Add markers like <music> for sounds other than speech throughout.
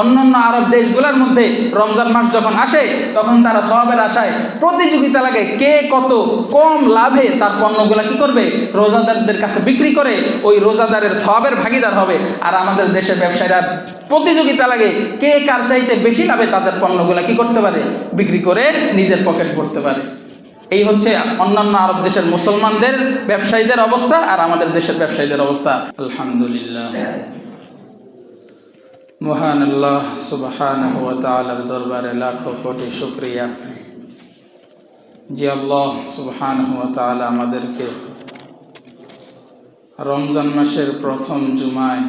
অন্যান্য আরব দেশগুলোর মধ্যে রমজান মাস যখন আসে, তখন তারা সবের আশায় প্রতিযোগিতা লাগে কে কত কম লাভে তার পণ্যগুলা কি করবে? রোজাদারদের কাছে বিক্রি করে ওই রোজাদারের সবের ভাগিদার হবে। আর আমাদের দেশের ব্যবসায়ীরা প্রতিযোগিতা লাগে কে কার চাইতে বেশি লাভে তাদের পণ্যগুলা কি করতে পারে? বিক্রি করে নিজের পকেট করতে পারে। এই হচ্ছে অন্যান্য আরব দেশের মুসলমানদের ব্যবসায়ীদের অবস্থা আর আমাদের দেশের ব্যবসায়ীদের অবস্থা। আলহামদুলিল্লাহ। মহান আল্লাহ সুবহানাহু ওয়া তাআলার দরবারে লাখো কোটি শুক্রিয়া। যে আল্লাহ সুবহানাহু ওয়া তাআলা আমাদেরকে রমজান মাসের প্রথম জুমায়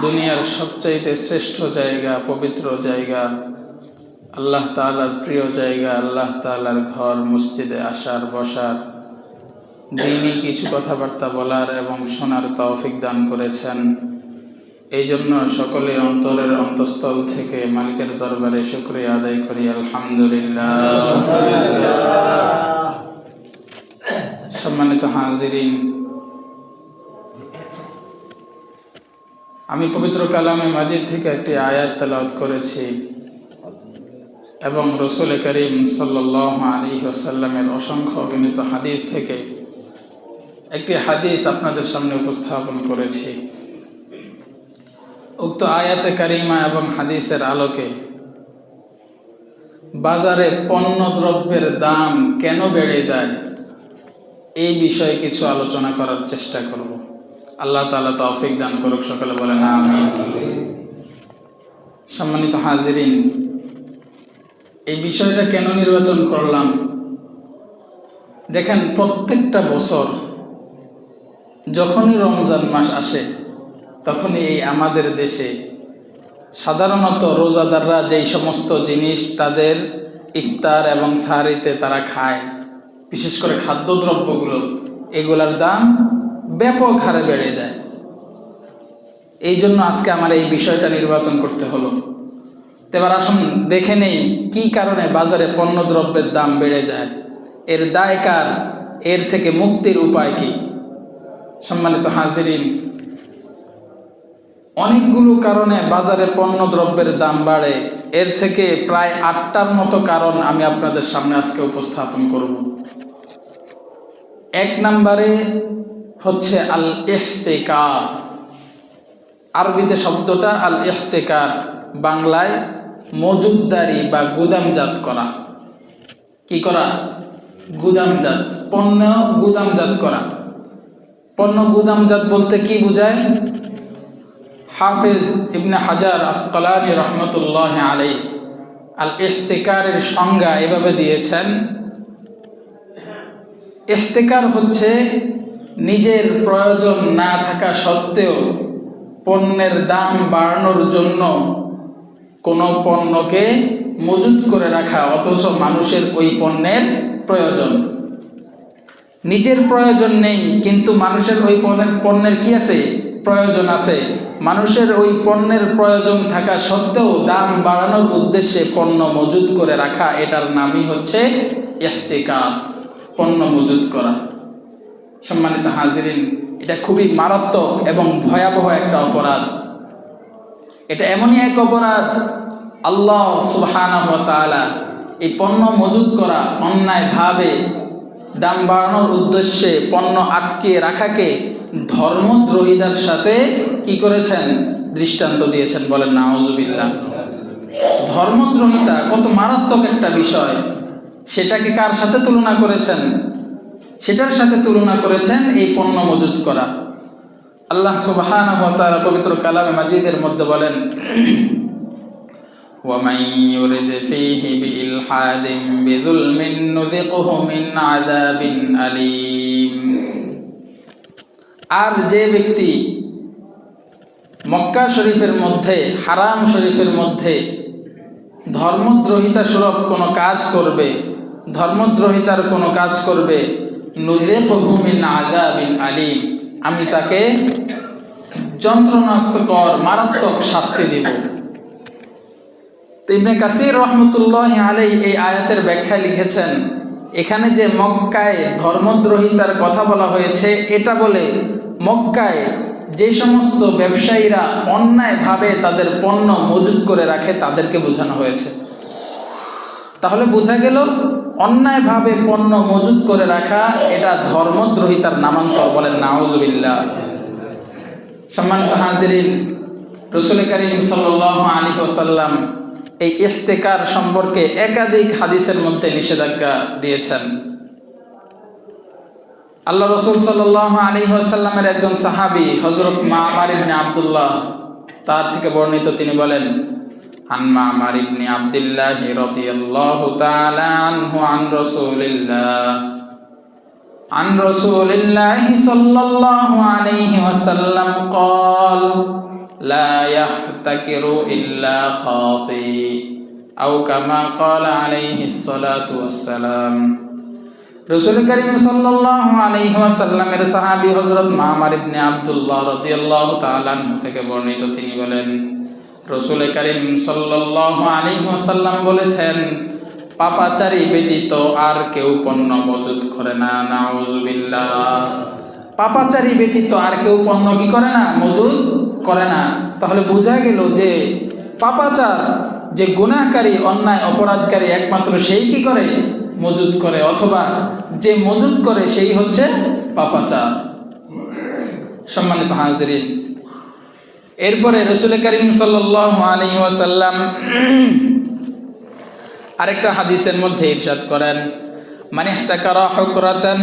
দুনিয়ার সবচাইতে শ্রেষ্ঠ জায়গা, পবিত্র জায়গা, আল্লাহ তাআলার প্রিয় জায়গা, আল্লাহ তালার ঘর, মসজিদে আসার, বসার, দিনই কিছু কথাবার্তা বলার এবং শোনার তৌফিক দান করেছেন। এই জন্য সকলে অন্তরের অন্তঃস্থল থেকে মালিকের দরবারে শুক্রিয়া আদায় করি, আলহামদুলিল্লাহ। সম্মানিত হাজিরিন, আমি পবিত্র কালামে মাজিদ থেকে একটি আয়াত তেলাওয়াত করেছি এবং রসুল করিম সাল্লাহ আলী আসাল্লামের অসংখ্য অগণিত হাদিস থেকে একটি হাদিস আপনাদের সামনে উপস্থাপন করেছি। উক্ত আয়াতে কারিমা এবং হাদিসের আলোকে বাজারে পণ্য দ্রব্যের দাম কেন বেড়ে যায়, এই বিষয়ে কিছু আলোচনা করার চেষ্টা করব। আল্লাহ তালা তৌফিক দান করুক, সকলে বলেন আমি সম্মানিত হাজিরিন, এই বিষয়টা কেন নির্বাচন করলাম? দেখেন, প্রত্যেকটা বছর যখনই রমজান মাস আসে তখনই এই আমাদের দেশে সাধারণত রোজাদাররা যেই সমস্ত জিনিস তাদের ইফতার এবং সাহারিতে তারা খায়, বিশেষ করে খাদ্যদ্রব্যগুলো, এগুলার দাম ব্যাপক হারে বেড়ে যায়। এই জন্য আজকে আমার এই বিষয়টা নির্বাচন করতে হলো। এবার আসুন, দেখে নেই কি কারণে বাজারে পণ্যদ্রব্যের দাম বেড়ে যায়। এর দায় কার? এর থেকে মুক্তির উপায় কি? সম্মানিত হাজিরিন অনেকগুলো কারণে বাজারে পণ্য দ্রব্যের দাম বাড়ে। এর থেকে প্রায় আটটার মতো কারণ আমি আপনাদের সামনে আজকে উপস্থাপন করব। এক নম্বরে হচ্ছে আল ইহতেকার আরবিতে শব্দটা আল ইহতেকার বাংলায় মজুদদারি বা গুদামজাত করা। কি করা? গুদামজাত। পণ্য গুদামজাত করা। পণ্য গুদামজাত বলতে কি বোঝায়? হাফেজ ইবনে হাজার আসকালানি রহমতুল্লাহ আলাই আল ইহতেকারের সংজ্ঞা এভাবে দিয়েছেন, ইহতেকার হচ্ছে নিজের প্রয়োজন না থাকা সত্ত্বেও পণ্যের দাম বাড়ানোর জন্য কোনো পণ্যকে মজুত করে রাখা, অথচ মানুষের ওই পণ্যের প্রয়োজন। নিজের প্রয়োজন নেই, কিন্তু মানুষের ওই পণ্যের পণ্যের কি আছে? প্রয়োজন আছে। মানুষের ওই পণ্যের প্রয়োজন থাকা সত্ত্বেও দাম বাড়ানোর উদ্দেশ্যে পণ্য মজুত করে রাখা, এটার নামই হচ্ছে ইহতেকার পণ্য মজুত করা। সম্মানিত হাজিরিন, এটা খুবই মারাত্মক এবং ভয়াবহ একটা অপরাধ। এটা এমনই এক অপরাধ, আল্লাহ সুবহানাহু ওয়া তাআলা এই পণ্য মজুত করা অন্যায়ভাবে দাম বাড়ানোর উদ্দেশ্যে পণ্য আটকে রাখাকে ধর্মদ্রোহিতার সাথে কি করেছেন? দৃষ্টান্ত দিয়েছেন বলেন নাওজুবিল্লাহ ধর্মদ্রোহিতা কত মারাত্মক একটা বিষয়। সেটাকে কার সাথে তুলনা করেছেন? সেটার সাথে তুলনা করেছেন এই পণ্য মজুত করা। আল্লাহ তাআলা পবিত্র কালামে মাজিদের মধ্যে বলেন ومن يرد فيه بإلحاد بظلم نذقه من عذاب أليم আর যে ব্যক্তি মক্কা শরীফের মধ্যে হারাম শরীফের মধ্যে ধর্মদ্রোহিতা সুলভ কোনো কাজ করবে ধর্মদ্রোহিতার কোনো কাজ করবে নুদেকহুমিন আযাবিন আলিম আমি তাকে যন্ত্রণাত্মকর মারাত্মক শাস্তি দিব তো ইবনে কাসির রহমতুল্লাহ আলাই এই আয়াতের ব্যাখ্যা লিখেছেন, এখানে যে মক্কায় ধর্মদ্রোহিতার কথা বলা হয়েছে, এটা বলে মক্কায় যে সমস্ত ব্যবসায়ীরা অন্যায়ভাবে তাদের পণ্য মজুত করে রাখে, তাদেরকে বোঝানো হয়েছে। তাহলে বোঝা গেল, অন্যায়ভাবে পণ্য মজুত করে রাখা, এটা ধর্মদ্রোহিতার নামান্তর বলেন নাওজবিল্লা সম্মানিত হাজিরিন, রসুল করিম সাল আলী ওসাল্লাম এই ইফতেকার সম্পর্কে একাধিক হাদিসের মধ্যে নিষেধাজ্ঞা দিয়েছেন আল্লাহ রসুল সাল আলী আসাল্লামের একজন সাহাবি হজরত মামার ইবনে আবদুল্লাহ তার থেকে বর্ণিত তিনি বলেন عن معمر بن عبد الله رضي الله تعالى عنه عن رسول الله عن رسول الله صلى الله عليه وسلم قال لا يحتكر إلا خاطئ أو كما قال عليه الصلاة والسلام রসুল করিম সাল্লাহ আলাইহি ওয়াসাল্লামের সাহাবী হযরত মামার ইবনে আব্দুল্লাহ রাদিয়াল্লাহু তাআলা আনহু থেকে বর্ণিত তিনি বলেন রসুল করিম সাল্লাহ আলাইহি ওয়াসাল্লাম বলেছেন পাপাচারী ব্যতীত আর কেউ পণ্য মজুত করে না নাউজুবিল্লাহ পাপাচারী ব্যতীত আর কেউ পণ্য কি করে না মজুদ করে না, তাহলে বোঝা গেল যে পাপাচার, যে গুণাকারী অন্যায়, অপরাধকারী একমাত্র সেই কি করে? মজুদ করে, অথবা যে মজুদ করে সেই হচ্ছে পাপাচার। সম্মানিত হাজরিন, এরপরে রসুল করিম সাল্লি ওয়াসাল্লাম আরেকটা হাদিসের মধ্যে ইরশাদ করেন মানে ইহতাকারা হুকরাতান,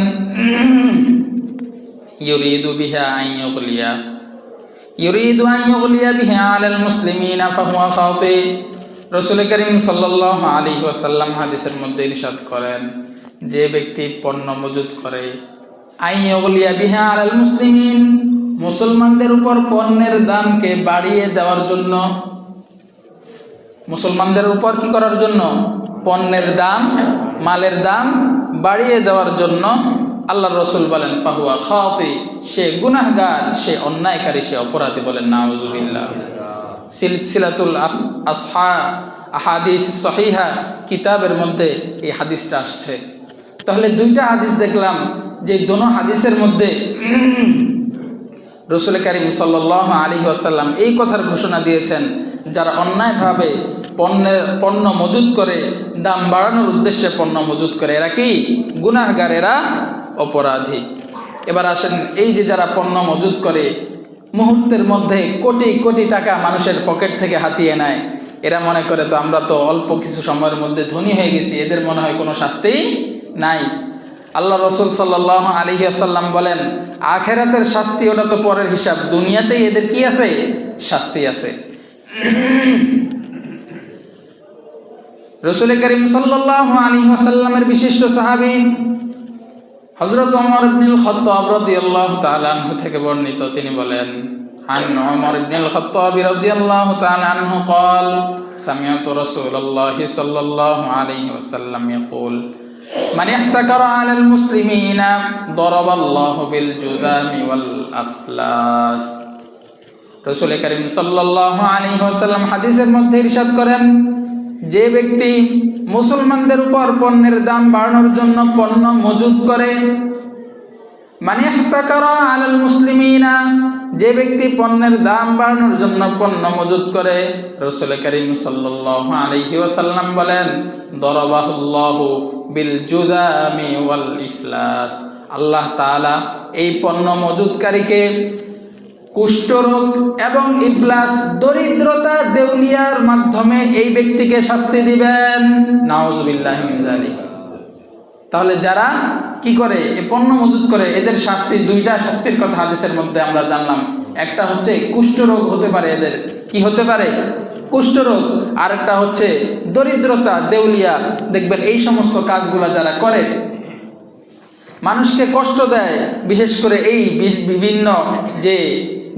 ইউরিদু বিহা আন ইউগলিয়া। ইউরিদু ইউগলিয়া বিহা আলাল মুসলিমিনা ফাহুয়া খাতি। রসুল করিম সাল্লাল্লাহু আলাইহি ওয়াসাল্লাম হাদিসের মধ্যে ইরশাদ করেন, যে ব্যক্তি পণ্য মজুদ করে আই ইউগলিয়া বিহা আলাল মুসলিমিন, মুসলমানদের উপর পণ্যের দামকে বাড়িয়ে দেওয়ার জন্য, মুসলমানদের উপর কি করার জন্য? পণ্যের দাম, মালের দাম বাড়িয়ে দেওয়ার জন্য আল্লাহ রসুল বলেন, ফাহুয়া খাওয়াতে সে গুনাহগার, সে অন্যায়কারী, সে অপরাধী বলেন, নাউজুবিল্লাহ। সিলসিলাতুল আসহা, আহাদিস সহিহা কিতাবের মধ্যে এই হাদিসটা আসছে। তাহলে দুইটা হাদিস দেখলাম, যে দোনো হাদিসের মধ্যে <clears throat> রসুল করিম সাল্লাহ আলী আসাল্লাম এই কথার ঘোষণা দিয়েছেন, যারা অন্যায়ভাবে পণ্যের, পণ্য মজুদ করে, দাম বাড়ানোর উদ্দেশ্যে পণ্য মজুদ করে। এরা কি? গুনাহগার এরা অপরাধী। এবার আসেন, এই যে যারা পণ্য মজুদ করে, মুহূর্তের মধ্যে কোটি কোটি টাকা মানুষের পকেট থেকে হাতিয়ে নেয়। এরা মনে করে, তো আমরা তো অল্প কিছু সময়ের মধ্যে ধনী হয়ে গেছি, এদের মনে হয় কোনো শাস্তি নাই। আল্লাহ রসুল সাল্লাহ আলী আসাল্লাম বলেন, আখেরাতের শাস্তি ওটা তো পরের হিসাব। দুনিয়াতেই এদের কি আছে? শাস্তি আছে। রসুল করিম সাল্লাহ আলী আসাল্লামের বিশিষ্ট সাহাবি হজরত অমর ইবনুল খত্তাব রাদিয়াল্লাহু তাআলা আনহু থেকে বর্ণিত তিনি বলেন عن عمر بن الخطاب رضي الله تعالى عنه قال سمعت رسول الله صلى الله عليه وسلم يقول من احتكر على المسلمين ضرب الله بالجذام والأفلاس রসুল করিম সাল্লাহ আলী ওসাল্লাম হাদিসের মধ্যে ইরশাদ করেন যে ব্যক্তি মুসলমানদের উপর পণ্যের দাম বাড়ানোর জন্য পণ্য মজুদ করে মানে আলাল মুসলিমিনা, যে ব্যক্তি পণ্যের দাম বাড়ানোর জন্য পণ্য মজুদ করে, রসুল করিম সাল্লাহ আলহি ওসাল্লাম বলেন, দরবাহুল্লাহ বিল জুদামি ওয়াল ইফলাস। আল্লাহ এই পণ্য মজুদকারীকে কুষ্ঠরোগ এবং ইফলাস দরিদ্রতা দেউলিয়ার মাধ্যমে এই ব্যক্তিকে শাস্তি দিবেন। নাওজবিল্লাহ তাহলে যারা কি করে, এ পণ্য মজুত করে, এদের শাস্তি, দুইটা শাস্তির কথা হাদিসের মধ্যে আমরা জানলাম। একটা হচ্ছে কুষ্ঠরোগ হতে পারে এদের। কি হতে পারে? কুষ্ঠরোগ। আর একটা হচ্ছে দরিদ্রতা, দেউলিয়া। দেখবেন এই সমস্ত কাজগুলো যারা করে, মানুষকে কষ্ট দেয়। বিশেষ করে এই বিভিন্ন যে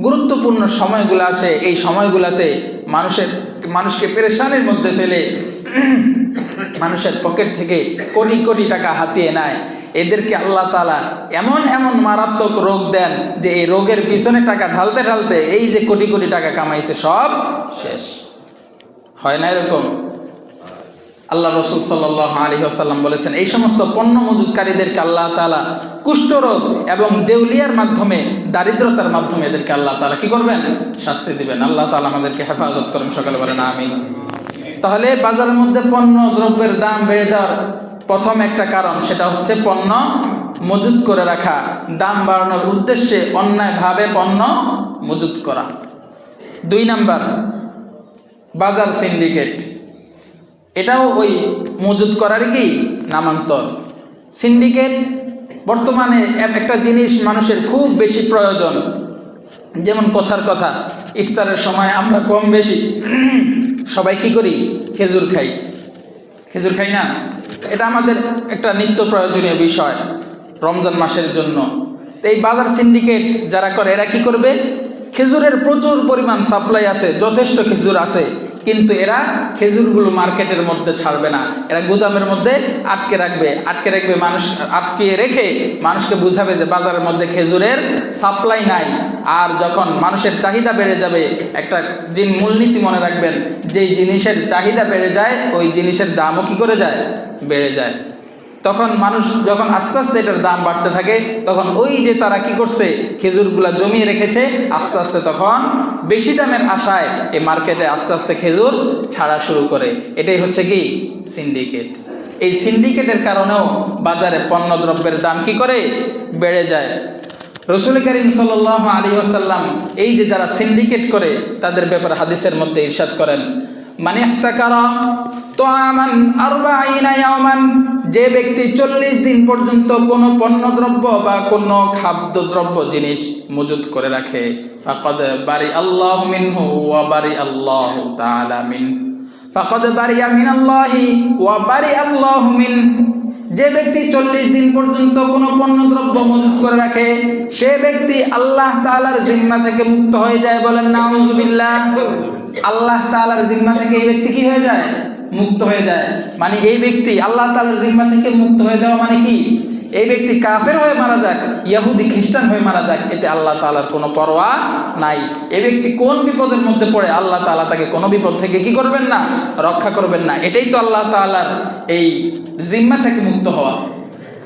গুরুত্বপূর্ণ সময়গুলো আছে এই সময়গুলোতে মানুষের, মানুষকে পেরেশানির মধ্যে ফেলে <clears throat> মানুষের পকেট থেকে কোটি কোটি টাকা হাতিয়ে নেয়। এদেরকে আল্লাহ তালা এমন এমন মারাত্মক রোগ দেন যে এই রোগের পিছনে টাকা ঢালতে ঢালতে এই যে কোটি কোটি টাকা কামাইছে সব শেষ। হয় না এরকম? আল্লাহ রসুল সাল্লাহ আলী আসাল্লাম বলেছেন, এই সমস্ত পণ্য মজুদকারীদেরকে আল্লাহ তালা কুষ্ঠরোগ এবং দেউলিয়ার মাধ্যমে, দারিদ্রতার মাধ্যমে এদেরকে আল্লাহ তালা কি করবেন? শাস্তি দিবেন। আল্লাহ তালা আমাদেরকে হেফাজত করেন, সকালে বলেন আমিন। তাহলে বাজারের মধ্যে পণ্য দ্রব্যের দাম বেড়ে যাওয়ার প্রথম একটা কারণ সেটা হচ্ছে পণ্য মজুত করে রাখা। দাম বাড়ানোর উদ্দেশ্যে অন্যায়ভাবে পণ্য মজুত করা। দুই নাম্বার, বাজার সিন্ডিকেট। এটাও ওই মজুত করারই কি নামান্তর? সিন্ডিকেট বর্তমানে এক- একটা জিনিস মানুষের খুব বেশি প্রয়োজন। যেমন কথার কথা, ইফতারের সময় আমরা কম বেশি <clears throat> সবাই কি করি? খেজুর খাই। খেজুর খাই না? এটা আমাদের একটা নিত্য প্রয়োজনীয় বিষয় রমজান মাসের জন্য। এই বাজার সিন্ডিকেট যারা করে, এরা কি করবে? খেজুরের প্রচুর পরিমাণ সাপ্লাই আছে, যথেষ্ট খেজুর আছে। কিন্তু এরা খেজুরগুলো মার্কেটের মধ্যে ছাড়বে না। এরা গুদামের মধ্যে আটকে রাখবে। আটকে রাখবে মানুষ আটকে রেখে মানুষকে বুঝাবে যে বাজারের মধ্যে খেজুরের সাপ্লাই নাই। আর যখন মানুষের চাহিদা বেড়ে যাবে, একটা জিন মূলনীতি মনে রাখবেন, যেই জিনিসের চাহিদা বেড়ে যায়, ওই জিনিসের দামও কি করে যায়? বেড়ে যায়। তখন মানুষ যখন আস্তে আস্তে এটার দাম বাড়তে থাকে, তখন ওই যে তারা কি করছে, খেজুরগুলা জমিয়ে রেখেছে, আস্তে আস্তে তখন বেশি দামের আশায় এই মার্কেটে আস্তে আস্তে খেজুর ছাড়া শুরু করে। এটাই হচ্ছে কি? সিন্ডিকেট। এই সিন্ডিকেটের কারণেও বাজারে পণ্য দ্রব্যের দাম কি করে? বেড়ে যায়। রসুল করিম সাল আলী আসাল্লাম এই যে যারা সিন্ডিকেট করে, তাদের ব্যাপারে হাদিসের মধ্যে ইরশাদ করেন। মানে যে ব্যক্তি চল্লিশ দিন পর্যন্ত কোনো পণ্যদ্রব্য বা কোনো খাদ্যদ্রব্য জিনিস মজুদ করে রাখে। ফাকাদ বারি আল্লাহ আল্লাহ আল্লাহ মিন। যে ব্যক্তি চল্লিশ দিন পর্যন্ত কোনো পণ্যদ্রব্য মজুত করে রাখে, সে ব্যক্তি আল্লাহ তাআলার জিম্মা থেকে মুক্ত হয়ে যায় বলেন না নাউজুবিল্লাহ। আল্লাহ তাআলার জিম্মা থেকে এই ব্যক্তি কি হয়ে যায়? মুক্ত হয়ে যায়। মানে এই ব্যক্তি আল্লাহ তাআলার জিম্মা থেকে মুক্ত হয়ে যাওয়া মানে কি? এই ব্যক্তি কাফের হয়ে মারা যাক, ইয়াহুদি খ্রিস্টান হয়ে মারা যাক, এতে আল্লাহ তাআলার কোনো পরোয়া নাই। এই ব্যক্তি কোন বিপদের মধ্যে পড়ে, আল্লাহ তাআলা তাকে কোনো বিপদ থেকে কি করবেন না? রক্ষা করবেন না। এটাই তো আল্লাহ তাআলার এই জিম্মা থেকে মুক্ত হওয়া।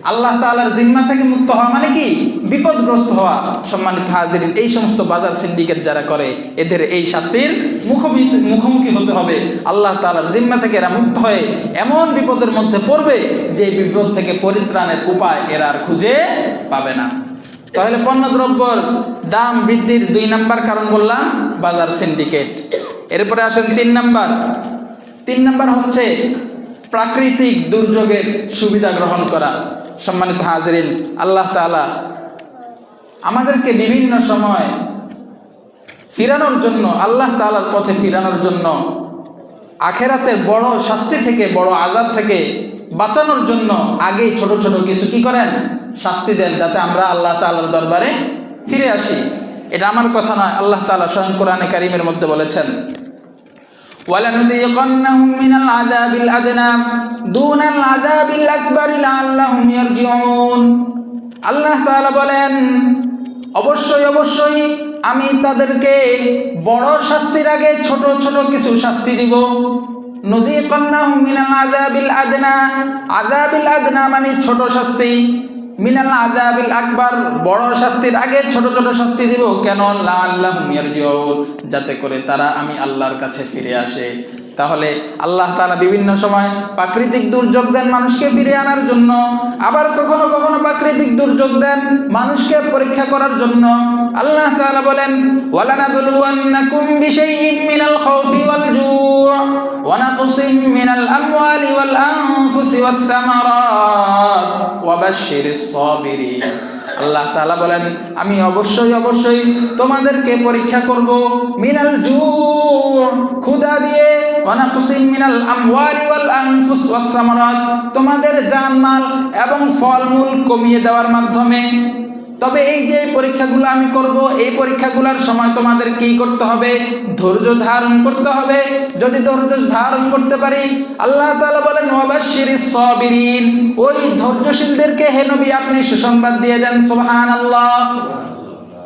আল্লাহ তাআলার জিম্মা থেকে মুক্ত হওয়া মানে কি? বিপদগ্রস্ত হওয়া। সম্মানিত হাজিরিন, এই সমস্ত বাজার সিন্ডিকেট যারা করে, এদের এই শাস্তির মুখোমুখি হতে হবে। আল্লাহ তাআলার জিম্মা থেকে এরা মুক্ত হয়ে এমন বিপদের মধ্যে পড়বে, যে বিপদ থেকে পরিত্রাণের উপায় এরা আর খুঁজে পাবে না। তাহলে পণ্যদ্রব্যর দাম বৃদ্ধির দুই নাম্বার কারণ বললাম, বাজার সিন্ডিকেট এরপরে আসেন তিন নাম্বার। তিন নাম্বার হচ্ছে প্রাকৃতিক দুর্যোগের সুবিধা গ্রহণ করা। সম্মানিত হাজরিন, আল্লাহ তাআলা আমাদেরকে বিভিন্ন সময় ফিরানোর জন্য, আল্লাহ তালার পথে ফিরানোর জন্য, আখেরাতের বড় শাস্তি থেকে, বড় আজাদ থেকে বাঁচানোর জন্য আগেই ছোট ছোট কিছু কি করেন? শাস্তি দেন, যাতে আমরা আল্লাহ তাআলার দরবারে ফিরে আসি। এটা আমার কথা নয়, আল্লাহ তাআলা স্বয়ং কোরআনে কারিমের মধ্যে বলেছেন ولنذيقنهم من العذاب الأدنى دون العذاب الأكبر لعلهم يرجعون আল্লাহ তাআলা বলেন অবশ্যই অবশ্যই আমি তাদেরকে বড় শাস্তির আগে ছোট ছোট কিছু শাস্তি দিব নদী কন্যা মিনাল আজাবিল আদনা আজাবিল আদনা মানে ছোট শাস্তি মিনাল আজাবিল আকবার, বড় শাস্তির আগে ছোট ছোট শাস্তি দিব, কেন আল্লাহ যাতে করে তারা আমি আল্লাহর কাছে ফিরে আসে। তাহলে আল্লাহ তাআলা বিভিন্ন সময় প্রাকৃতিক দুর্যোগ দেন মানুষকে ফিরে আনার জন্য। আবার কখনো কখনো প্রাকৃতিক দুর্যোগ দেন মানুষকে পরীক্ষা করার জন্য। আল্লাহ তাআলা বলেন, ওয়ালানাবলুওয়ান্নাকুম বিশাইইম মিনাল খাউফি ওয়াল মিনাল আমওয়ালি ওয়াল আনফুসি ওয়াথ থামারাত আল্লাহ তালা বলেন, আমি অবশ্যই অবশ্যই তোমাদেরকে পরীক্ষা করব মিনাল জু ক্ষুধা দিয়ে তোমাদের জানমাল এবং ফলমূল কমিয়ে দেওয়ার মাধ্যমে তবে এই যে পরীক্ষাগুলো আমি করব, এই পরীক্ষাগুলোর সময় তোমাদের কি করতে হবে? ধৈর্য ধারণ করতে হবে। যদি ধৈর্য ধারণ করতে পারি, আল্লাহ তাআলা বলেন, ওয়াবাশশিরিস সাবিরিন। ওই ধৈর্যশীলদেরকে হে নবী আপনি সুসংবাদ দিয়ে দেন, সুবহানাল্লাহ।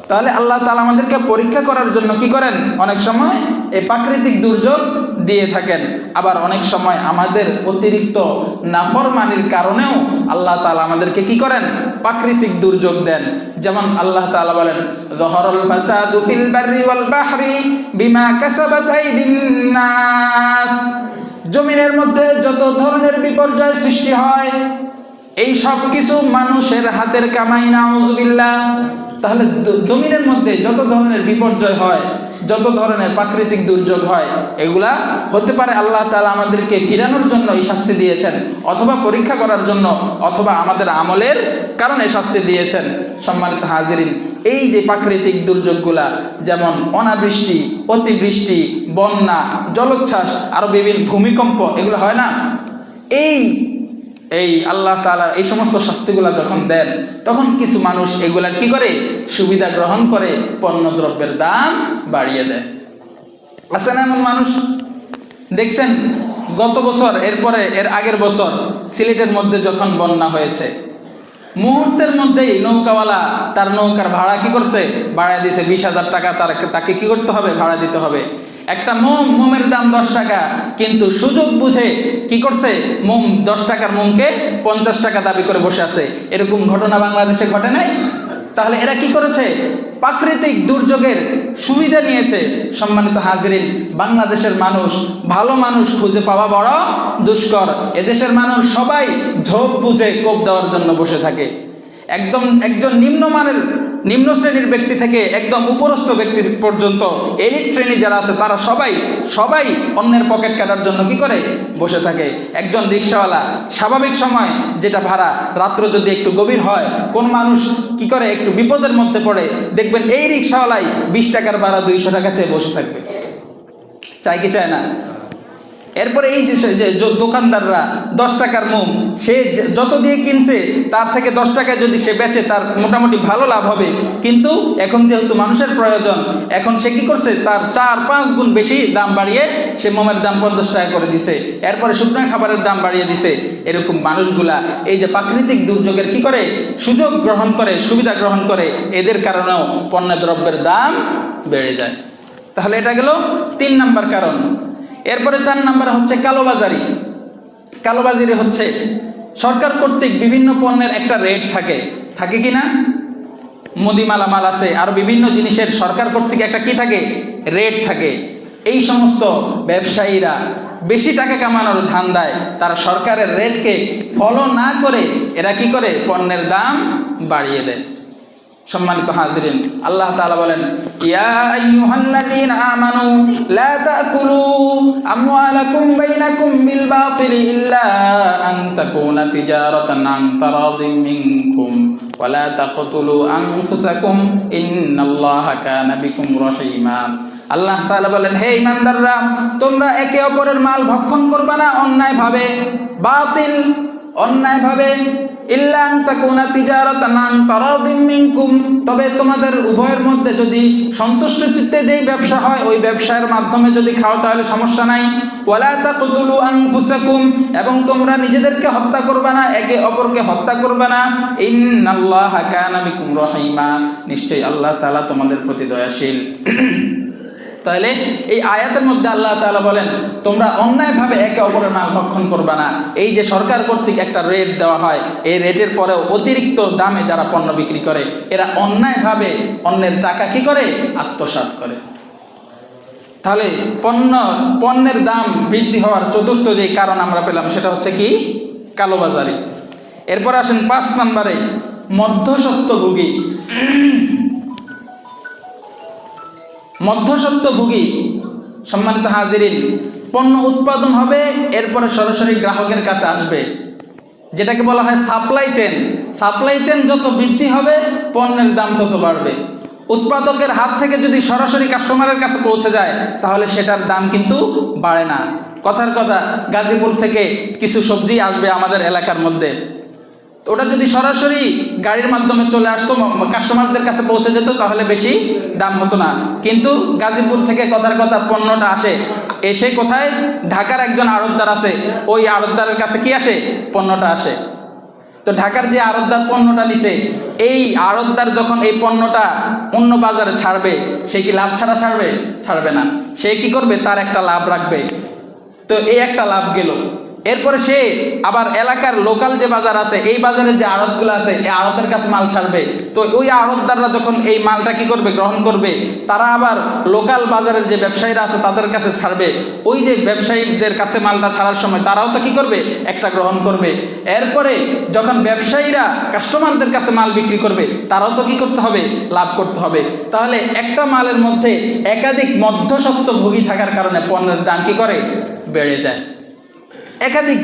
তাহলে আল্লাহ তাআলা আমাদেরকে পরীক্ষা করার জন্য কি করেন? অনেক সময় এই প্রাকৃতিক দুর্যোগ দিয়ে থাকেন। আবার অনেক সময় আমাদের অতিরিক্ত নাফরমানির কারণেও আল্লাহ তাআলা আমাদেরকে কি করেন? প্রাকৃতিক দুর্যোগ দেন। যেমন আল্লাহ তাআলা বলেন যহরুল ফাসাদু ফিল বাররি ওয়াল বাহরি বিমা কাসাবাত আইদিন নাস। জমিনের মধ্যে যত ধরনের বিপর্যয় সৃষ্টি হয়, এই সব কিছু মানুষের হাতের কামাই, নাউজুবিল্লাহ। তাহলে জমিনের মধ্যে যত ধরনের বিপর্যয় হয় যত ধরনের প্রাকৃতিক দুর্যোগ হয়, এগুলা হতে পারে আল্লাহ তালা আমাদেরকে ফিরানোর জন্য এই শাস্তি দিয়েছেন, অথবা পরীক্ষা করার জন্য, অথবা আমাদের আমলের কারণে শাস্তি দিয়েছেন। সম্মানিত হাজিরিন, এই যে প্রাকৃতিক দুর্যোগগুলা, যেমন অনাবৃষ্টি, অতিবৃষ্টি, বন্যা, জলোচ্ছ্বাস, আরও বিভিন্ন ভূমিকম্প, এগুলো হয় না? এই এই আল্লাহ তাআলা এই সমস্ত শাস্তিগুলা যখন দেন, তখন কিছু মানুষ এগুলার কি করে? সুবিধা গ্রহণ করে পণ্য দ্রব্যের দাম বাড়িয়ে দেয়। আছে না এমন মানুষ? দেখছেন, গত বছর, এরপরে, এর আগের বছর, সিলেটের মধ্যে যখন বন্যা হয়েছে, মুহূর্তের মধ্যেই নৌকাওয়ালা তার নৌকার ভাড়া কি করছে? বাড়ায় দিছে বিশ হাজার টাকা, তার তাকে কি করতে হবে? ভাড়া দিতে হবে। একটা মোম, মোমের দাম দশ টাকা, কিন্তু সুযোগ বুঝে কি করছে? মোম দশ টাকার মোমকে পঞ্চাশ টাকা দাবি করে বসে আছে। এরকম ঘটনা বাংলাদেশে ঘটে নাই? তাহলে এরা কি করেছে? প্রাকৃতিক দুর্যোগের সুবিধা নিয়েছে। সম্মানিত হাজিরিন, বাংলাদেশের মানুষ, ভালো মানুষ খুঁজে পাওয়া বড় দুষ্কর। এদেশের মানুষ সবাই ঝোপ বুঝে কোপ দেওয়ার জন্য বসে থাকে। একদম, একজন নিম্নমানের নিম্ন শ্রেণির ব্যক্তি থেকে একদম উপরস্থ ব্যক্তি পর্যন্ত এলিট শ্রেণি যারা আছে, তারা সবাই সবাই অন্যের পকেট কাটার জন্য কি করে? বসে থাকে। একজন রিক্সাওয়ালা, স্বাভাবিক সময় যেটা ভাড়া, রাত্র যদি একটু গভীর হয়, কোন মানুষ কি করে? একটু বিপদের মধ্যে পড়ে। দেখবেন এই রিক্সাওয়ালাই বিশ টাকার ভাড়া দুইশো টাকা চেয়ে বসে থাকবে। চাই কি চায় না? এরপরে এই যে দোকানদাররা দশ টাকার মোম, সে যত দিয়ে কিনছে, তার থেকে দশ টাকায় যদি সে বেচে, তার মোটামুটি ভালো লাভ হবে। কিন্তু এখন যেহেতু মানুষের প্রয়োজন, এখন সে কি করছে? তার চার পাঁচ গুণ বেশি দাম বাড়িয়ে সে মোমের দাম পঞ্চাশ টাকা করে দিছে। এরপরে শুকনো খাবারের দাম বাড়িয়ে দিছে। এরকম মানুষগুলা এই যে প্রাকৃতিক দুর্যোগের কি করে? সুযোগ গ্রহণ করে, সুবিধা গ্রহণ করে। এদের কারণেও পণ্য দ্রব্যের দাম বেড়ে যায়। তাহলে এটা গেল তিন নাম্বার কারণ। এরপরে চার নাম্বার হচ্ছে কালোবাজারি। কালোবাজারি হচ্ছে সরকার কর্তৃক বিভিন্ন পণ্যের একটা রেট থাকে। থাকে কি না? মুদি মালামাল আছে, আর বিভিন্ন জিনিসের সরকার কর্তৃক একটা কি থাকে? রেট থাকে। এই সমস্ত ব্যবসায়ীরা বেশি টাকা কামানোর ধান দেয় তারা সরকারের রেটকে ফলো না করে এরা কি করে? পণ্যের দাম বাড়িয়ে দেয়। সম্মানিত হাজরিন, আল্লাহ তাআলা বলেন, ইয়া আইয়ুহাল্লাযীনা আমানু, লা তাকুলু আমওয়ালাকুম বাইনাকুম বিল বাতিল ইল্লা আন তাকুনা তিজারাতান আন তারাদিন মিনকুম, ওয়া লা তাকতুলু আনফুসাকুম, ইন্নাল্লাহা কানা বিকুম রহিমা। আল্লাহ তাআলা বলেন, হে ইমানদাররা তোমরা একে অপরের মাল ভক্ষণ করবে না, অন্যায়ভাবে, বাতিল, অন্যায়ভাবে তবে তোমাদের উভয়ের মধ্যে যদি সন্তুষ্ট চিত্তে যেই ব্যবসা হয়, ওই ব্যবসার মাধ্যমে যদি খাও, তাহলে সমস্যা নাই। এবং তোমরা নিজেদেরকে হত্যা করবে না, একে অপরকে হত্যা করবে না। ইন্নাল্লাহা নিশ্চয়ই আল্লাহ তাআলা তোমাদের প্রতি দয়াশীল। তাহলে এই আয়াতের মধ্যে আল্লাহ তাআলা বলেন, তোমরা অন্যায়ভাবে একে অপরের মাল ভক্ষণ করবে না। এই যে সরকার কর্তৃক একটা রেট দেওয়া হয়, এই রেটের পরেও অতিরিক্ত দামে যারা পণ্য বিক্রি করে, এরা অন্যায়ভাবে অন্যের টাকা কি করে? আত্মসাৎ করে। তাহলে পণ্য, পণ্যের দাম বৃদ্ধি হওয়ার চতুর্থ যে কারণ আমরা পেলাম, সেটা হচ্ছে কি? কালোবাজারি। এরপর আসেন পাঁচ নম্বরে, মধ্যসত্ত্বভোগী। মধ্যসত্ত্বভোগী, সম্মানিত হাজিরিন, পণ্য উৎপাদন হবে, এরপরে সরাসরি গ্রাহকের কাছে আসবে। যেটাকে বলা হয় সাপ্লাই চেন সাপ্লাই চেন যত বৃদ্ধি হবে, পণ্যের দাম তত বাড়বে। উৎপাদকের হাত থেকে যদি সরাসরি কাস্টমারের কাছে পৌঁছে যায়, তাহলে সেটার দাম কিন্তু বাড়ে না। কথার কথা, গাজীপুর থেকে কিছু সবজি আসবে আমাদের এলাকার মধ্যে। ওটা যদি সরাসরি গাড়ির মাধ্যমে চলে আসতো কাস্টমারদের কাছে পৌঁছে যেত, তাহলে বেশি দাম হতো না। কিন্তু গাজীপুর থেকে কথার কথা পণ্যটা আসে, এসে কোথায়? ঢাকার একজন আড়তদার আছে, ওই আড়তদারের কাছে কি আসে? পণ্যটা আসে। তো ঢাকার যে আড়তদার পণ্যটা নিছে, এই আড়তদার যখন এই পণ্যটা অন্য বাজারে ছাড়বে, সে কি লাভ ছাড়া ছাড়বে? ছাড়বে না। সে কি করবে? তার একটা লাভ রাখবে। তো এই একটা লাভ গেল। এরপরে সে আবার এলাকার লোকাল যে বাজার আছে, এই বাজারের যে আড়তগুলো আছে, এই আড়তের কাছে মাল ছাড়বে। তো ওই আড়তদাররা যখন এই মালটা কি করবে, গ্রহণ করবে, তারা আবার লোকাল বাজারের যে ব্যবসায়ীরা আছে, তাদের কাছে ছাড়বে। ওই যে ব্যবসায়ীদের কাছে মালটা ছাড়ার সময় তারাও তো কি করবে? একটা গ্রহণ করবে। এরপরে যখন ব্যবসায়ীরা কাস্টমারদের কাছে মাল বিক্রি করবে, তারাও তো কি করতে হবে? লাভ করতে হবে। তাহলে একটা মালের মধ্যে একাধিক মধ্যসত্ত্ব ভোগী থাকার কারণে পণ্যের দাম কি করে? বেড়ে যায়। একাধিক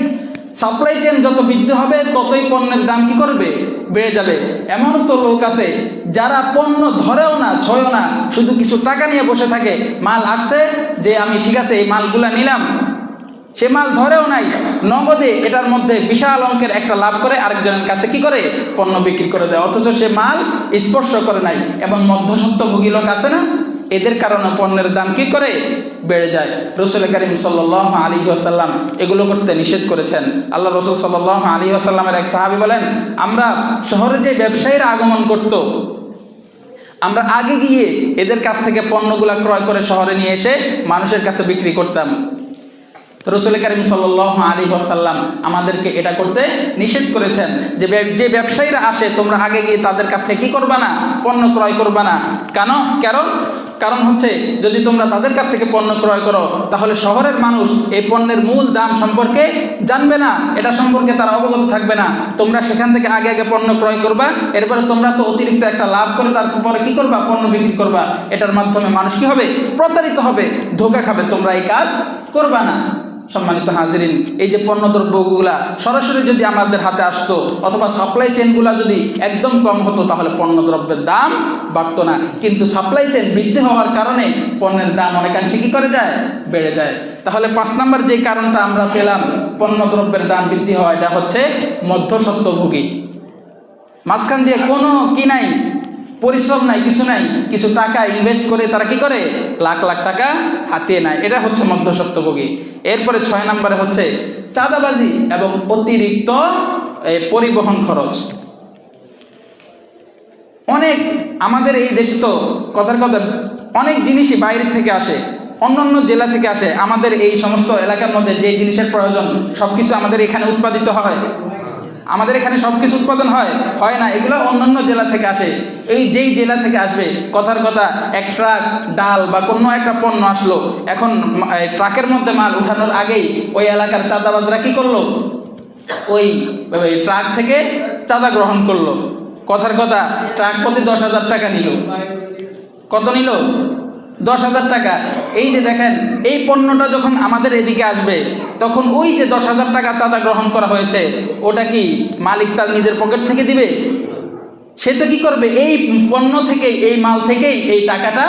সাপ্লাই চেন যত বৃদ্ধি হবে, ততই পণ্যের দাম কি করবে? বেড়ে যাবে। এমন তো লোক আছে যারা পণ্য ধরেও না, ছয়ও না, শুধু কিছু টাকা নিয়ে বসে থাকে। মাল আসছে যে আমি ঠিক আছে, এই মালগুলা নিলাম। সে মাল ধরেও নাই। নগদে এটার মধ্যে বিশাল অঙ্কের একটা লাভ করে, আরেকজনের কাছে কি করে? পণ্য বিক্রি করে দেয়। অথচ সে মাল স্পর্শ করে নাই। এবং মধ্যসত্ত্বভোগী লোক আছে না? এদের কারণে পণ্যের দাম কি করে বেড়ে যায়? রসুল করিম সাল্লাহ আলী আসাল্লাম এগুলো করতে নিষেধ করেছেন। আল্লাহ রসুল সাল্লাহ আলী আসাল্লামের এক সাহাবি বলেন, আমরা শহরে যে ব্যবসায়ীরা আগমন করত, আমরা আগে গিয়ে এদের কাছ থেকে পণ্যগুলা ক্রয় করে শহরে নিয়ে এসে মানুষের কাছে বিক্রি করতাম। রসুল করিম সাল আলী আসাল্লাম আমাদেরকে এটা করতে নিষেধ করেছেন যে যে ব্যবসায়ীরা আসে, তোমরা আগে গিয়ে তাদের কাছ থেকে কি করবা না? পণ্য ক্রয় করবা না। কেন? কারণ কারণ হচ্ছে যদি তোমরা তাদের কাছ থেকে পণ্য ক্রয় করো, তাহলে শহরের মানুষ এই পণ্যের মূল দাম সম্পর্কে জানবে না। এটা সম্পর্কে তারা অবগত থাকবে না। তোমরা সেখান থেকে আগে আগে পণ্য ক্রয় করবা। এরপরে তোমরা তো অতিরিক্ত একটা লাভ করে তারপরে কি করবা? পণ্য বিক্রি করবা। এটার মাধ্যমে মানুষ কি হবে? প্রতারিত হবে, ধোকা খাবে। তোমরা এই কাজ করবা না। সম্মানিত হাজিরিন, এই যে পণ্যদ্রব্যগুলা সরাসরি যদি আমাদের হাতে আসতো অথবা সাপ্লাই চেনগুলা যদি একদম কম হতো, তাহলে পণ্যদ্রব্যের দাম বাড়তো না। কিন্তু সাপ্লাই চেন বৃদ্ধি হওয়ার কারণে পণ্যের দাম অনেকাংশে কী করে যায়? বেড়ে যায়। তাহলে পাঁচ নম্বর যে কারণটা আমরা পেলাম, পণ্যদ্রব্যের দাম বৃদ্ধি হওয়া, এটা হচ্ছে মধ্যসত্ত্বভোগী মাঝখান দিয়ে কোনো কি নাই? পরিশ্রম নাই, কিছু নাই, কিছু টাকা ইনভেস্ট করে তারা কি করে? লাখ লাখ টাকা হাতিয়ে নেয়। এটা হচ্ছে মধ্যসত্ত্বভোগী এরপরে ছয় নম্বরে হচ্ছে চাঁদাবাজি এবং অতিরিক্ত পরিবহন খরচ। অনেক, আমাদের এই দেশে তো কথার কথা, অনেক জিনিসই বাইরে থেকে আসে অন্য অন্য জেলা থেকে আসে। আমাদের এই সমস্ত এলাকার মধ্যে যে জিনিসের প্রয়োজন সব কিছু আমাদের এখানে উৎপাদিত হয়। আমাদের এখানে সব কিছু উৎপাদন হয় হয় না, এগুলো অন্যান্য জেলা থেকে আসে। এই যেই জেলা থেকে আসবে, কথার কথা, এক ট্রাক, ডাল বা কোনো একটা পণ্য আসলো, এখন ট্রাকের মধ্যে মাল উঠানোর আগেই ওই এলাকার চাঁদাবাজরা কি করল? ওই ট্রাক থেকে চাঁদা গ্রহণ করল। কথার কথা, ট্রাক প্রতি দশ হাজার টাকা নিল। কত নিল? দশ হাজার টাকা। এই যে দেখেন, এই পণ্যটা যখন আমাদের এদিকে আসবে, তখন ওই যে দশ হাজার টাকা চাঁদা গ্রহণ করা হয়েছে, ওটা কি মালিক তার নিজের পকেট থেকে দিবে? সে তো কি করবে? এই পণ্য থেকে এই মাল থেকেই এই টাকাটা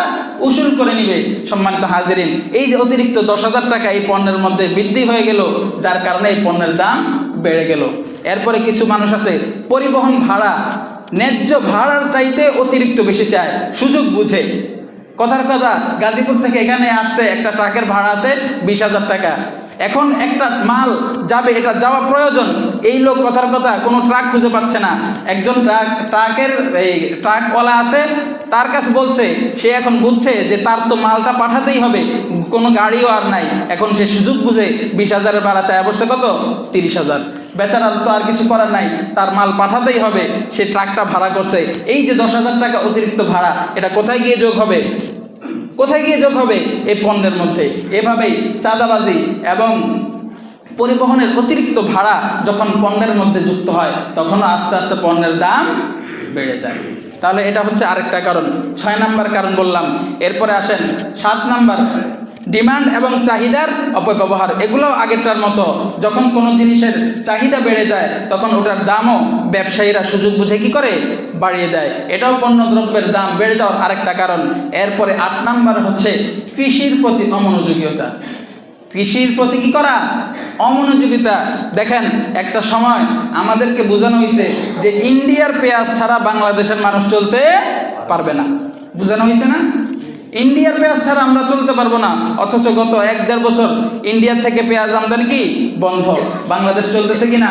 উসুল করে নিবে, সম্মানিত হাজিরিন। এই যে অতিরিক্ত দশ হাজার টাকা এই পণ্যের মধ্যে বৃদ্ধি হয়ে গেল, যার কারণে এই পণ্যের দাম বেড়ে গেল। এরপরে কিছু মানুষ আছে, পরিবহন ভাড়া, ন্যায্য ভাড়ার চাইতে অতিরিক্ত বেশি চায়, সুযোগ বুঝে। কথার কথা, গাজীপুর থেকে এখানে আসতে একটা ট্রাকের ভাড়া আছে বিশ হাজার টাকা। এখন একটা মাল যাবে, এটা যাওয়া প্রয়োজন। এই লোক কথার কথা, কোনো ট্রাক খুঁজে পাচ্ছে না। একজন ট্রাক ট্রাকের এই ট্রাকওয়ালা আছে, তার কাছে বলছে, সে এখন বুঝছে যে তার তো মালটা পাঠাতেই হবে, কোনো গাড়িও আর নাই। এখন সে সুযোগ বুঝে বিশ হাজারের ভাড়া চায়, অবশ্য কত? তিরিশ হাজার। বেচারার তো আর কিছু করার নাই, তার মাল পাঠাতেই হবে, সে ট্রাকটা ভাড়া করছে। এই যে দশ হাজার টাকা অতিরিক্ত ভাড়া, এটা কোথায় গিয়ে যোগ হবে? কোথায় গিয়ে যোগ হবে? এই পণ্যের মধ্যে। এভাবেই চাঁদাবাজি এবং পরিবহনের অতিরিক্ত ভাড়া যখন পণ্যের মধ্যে যুক্ত হয় তখন আস্তে আস্তে পণ্যের দাম বেড়ে যায়। তাহলে এটা হচ্ছে আরেকটা কারণ। ছয় নাম্বার কারণ বললাম। এরপরে আসেন সাত নাম্বার ডিমান্ড এবং চাহিদার অপব্যবহার। এগুলো আগেরটার মতো। যখন কোনো জিনিসের চাহিদা বেড়ে যায়, তখন ওটার দামও ব্যবসায়ীরা সুযোগ বুঝে কি করে? বাড়িয়ে দেয়। এটাও পণ্যদ্রব্যের দাম বেড়ে যাওয়ার আরেকটা কারণ। এরপরে আট নাম্বার হচ্ছে কৃষির প্রতি অমনোযোগীতা। কৃষির প্রতি কি করা? অমনোযোগিতা। দেখেন, একটা সময় আমাদেরকে বোঝানো হয়েছে যে ইন্ডিয়ার পেঁয়াজ ছাড়া বাংলাদেশের মানুষ চলতে পারবে না। বোঝানো হয়েছে না? ইন্ডিয়ার পেঁয়াজ ছাড়া আমরা চলতে পারব না। অথচ গত এক দেড় বছর ইন্ডিয়ার থেকে পেঁয়াজ আমদানি কি? বন্ধ। বাংলাদেশ চলতেছে কিনা?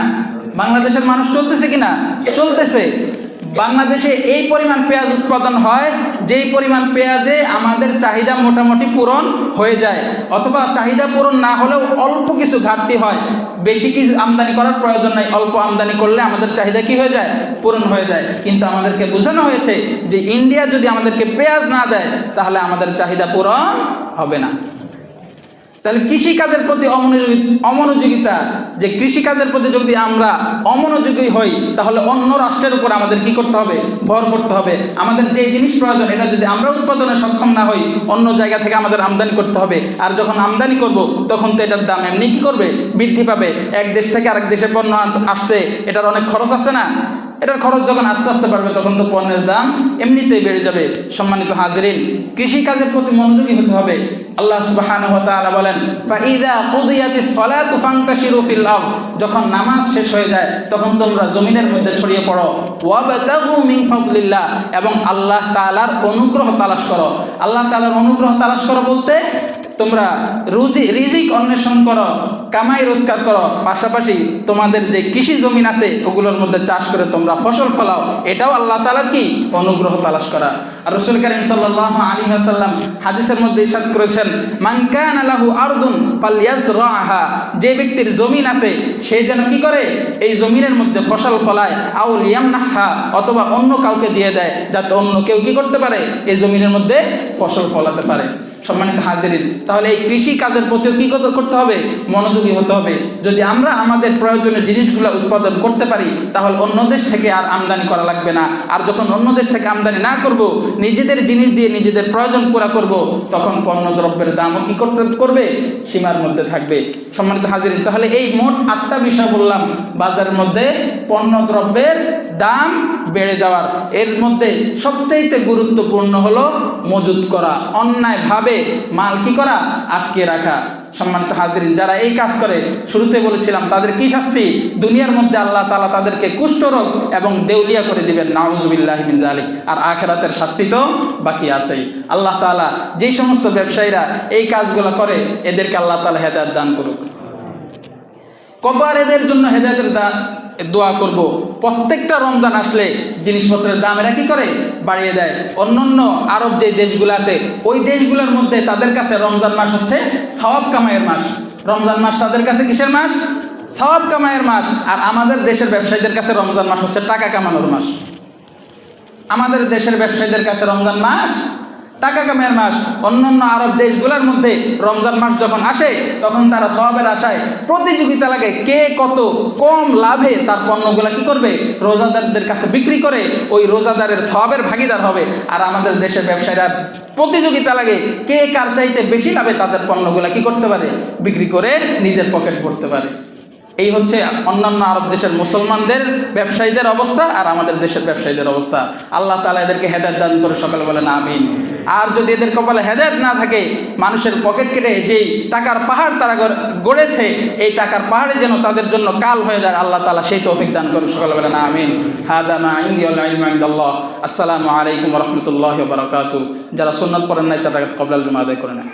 বাংলাদেশের মানুষ চলতেছে কিনা? চলতেছে। বাংলাদেশে এই পরিমাণ পেঁয়াজ উৎপাদন হয়, যেই পরিমাণ পেঁয়াজে আমাদের চাহিদা মোটামুটি পূরণ হয়ে যায়। অথবা চাহিদা পূরণ না হলেও অল্প কিছু ঘাটতি হয়। বেশি কিছু আমদানি করার প্রয়োজন নাই, অল্প আমদানি করলে আমাদের চাহিদা কি হয়ে যায়? পূরণ হয়ে যায়। কিন্তু আমাদেরকে বোঝানো হয়েছে যে ইন্ডিয়া যদি আমাদেরকে পেঁয়াজ না দেয়, তাহলে আমাদের চাহিদা পূরণ হবে না। তাহলে কৃষিকাজের প্রতি অমনোযোগী, অমনোযোগিতা, যে কৃষিকাজের প্রতি যদি আমরা অমনোযোগী হই, তাহলে অন্য রাষ্ট্রের উপর আমাদের কি করতে হবে? ভর করতে হবে। আমাদের যে জিনিস প্রয়োজন, এটা যদি আমরা উৎপাদনে সক্ষম না হই, অন্য জায়গা থেকে আমাদের আমদানি করতে হবে। আর যখন আমদানি করব, তখন তো এটার দাম এমনি কি করবে? বৃদ্ধি পাবে। এক দেশ থেকে আরেক দেশে পণ্য আসতে এটার অনেক খরচ আছে না? এটার খরচ যখন আস্তে আস্তে বাড়বে, তখন তো পণ্যের দাম এমনিতেই বেড়ে যাবে। সম্মানিত হাজিরিন, কৃষিকাজের প্রতি মনোযোগী হতে হবে। আল্লাহ সুবহানাহু ওয়া বলেন, ফাইদা কুদিয়াতিস সালাতু ফান্তাশিরু ফিল যখন নামাজ শেষ হয়ে যায়, তখন তোমরা জমিনের মধ্যে ছড়িয়ে পড়ো। ওয়াবতাগু মিন ফাদলিল্লাহ। এবং আল্লাহ তাআলার অনুগ্রহ তালাশ করো। আল্লাহ তাআলার অনুগ্রহ তালাশ করো বলতে তোমরা রুজি, রিজিক অন্বেষণ করো, কামাই রোজগার করো, পাশাপাশি তোমাদের যে কৃষি জমিন আছে, ওগুলোর মধ্যে চাষ করে তোমরা ফসল ফলাও। এটাও আল্লাহ তালার কি? অনুগ্রহ তালাশ করা। আর রসুল করিম সাল্লাহ আলী হাসাল্লাম হাদিসের মধ্যে ইসাদ করেছেন মানকান আলাহু আরদুন ফালিয়াজরাহা যে ব্যক্তির জমিন আছে, সে যেন কি করে? এই জমিনের মধ্যে ফসল ফলায় আউল ইয়ামনাহা অথবা অন্য কাউকে দিয়ে দেয়, যাতে অন্য কেউ কি করতে পারে? এই জমিনের মধ্যে ফসল ফলাতে পারে। সম্মানিত হাজিরিন, তাহলে এই কৃষি কাজের প্রতিও কি করতে হবে? মনোযোগী হতে হবে। যদি আমরা আমাদের প্রয়োজনীয় জিনিসগুলো উৎপাদন করতে পারি, তাহলে অন্য দেশ থেকে আর আমদানি করা লাগবে না। আর যখন অন্য দেশ থেকে আমদানি না করব, নিজেদের জিনিস দিয়ে নিজেদের প্রয়োজন পুরা করব, তখন পণ্য দ্রব্যের দামও কি করতে করবে? সীমার মধ্যে থাকবে। সম্মানিত হাজিরিন, তাহলে এই মোট আটটা বিষয় বললাম। বাজারের মধ্যে পণ্য দ্রব্যের দাম বেড়ে যাওয়ার, এর মধ্যে সবচাইতে গুরুত্বপূর্ণ হলো মজুত করা। অন্যায়ভাবে মাল কি করা? আটকে রাখা। সম্মানিত হাজিরিন, যারা এই কাজ করে, শুরুতে বলেছিলাম, তাদের কি শাস্তি? দুনিয়ার মধ্যে আল্লাহ তালা তাদেরকে কুষ্ঠরোগ এবং দেউলিয়া করে দিবেন, নাউজুবিল্লাহ আর আখেরাতের শাস্তি তো বাকি আছেই। আল্লাহ তালা যেই সমস্ত ব্যবসায়ীরা এই কাজগুলো করে, এদেরকে আল্লাহ তালা হেদায়ত দান করুক। কতবার এদের জন্য হেদায়তের দা দোয়া করব। প্রত্যেকটা রমজান আসলে জিনিসপত্রের দাম এরা কি করে? বাড়িয়ে দেয়। অন্যান্য আরব যে দেশগুলো আছে, ওই দেশগুলোর মধ্যে তাদের কাছে রমজান মাস হচ্ছে সওয়াব কামাইয়ের মাস। রমজান মাস তাদের কাছে কিসের মাস? সওয়াব কামাইয়ের মাস। আর আমাদের দেশের ব্যবসায়ীদের কাছে রমজান মাস হচ্ছে টাকা কামানোর মাস। আমাদের দেশের ব্যবসায়ীদের কাছে রমজান মাস টাকা কামের মাস, অন্যান্য আরব দেশগুলোর মধ্যে রমজান মাস যখন আসে, তখন তারা সবের আশায় প্রতিযোগিতা লাগে কে কত কম লাভে তার পণ্যগুলা কি করবে? রোজাদারদের কাছে বিক্রি করে ওই রোজাদারের সবের ভাগিদার হবে। আর আমাদের দেশের ব্যবসায়ীরা প্রতিযোগিতা লাগে কে কার চাইতে বেশি লাভে তাদের পণ্যগুলা কি করতে পারে? বিক্রি করে নিজের পকেট করতে পারে। এই হচ্ছে অন্যান্য আরব দেশের মুসলমানদের ব্যবসায়ীদের অবস্থা আর আমাদের দেশের ব্যবসায়ীদের অবস্থা। আল্লাহ তালা এদেরকে হেদায়ত দান করে সকালে বলেন আমিন। আর যদি এদের কপালে হেদায়ত না থাকে, মানুষের পকেট কেটে যেই টাকার পাহাড় তারা গড়েছে, এই টাকার পাহাড়ে যেন তাদের জন্য কাল হয়ে যায়, আল্লাহ তালা সেই তৌফিক দান করে সকালবেলা না আমিন। হাদামা আসসালামু আলাইকুম রহমতুল্লাহ বারকাত যারা সুন্নত পড়েন নাই তারা কবলাল জমা আদায় করে নেয়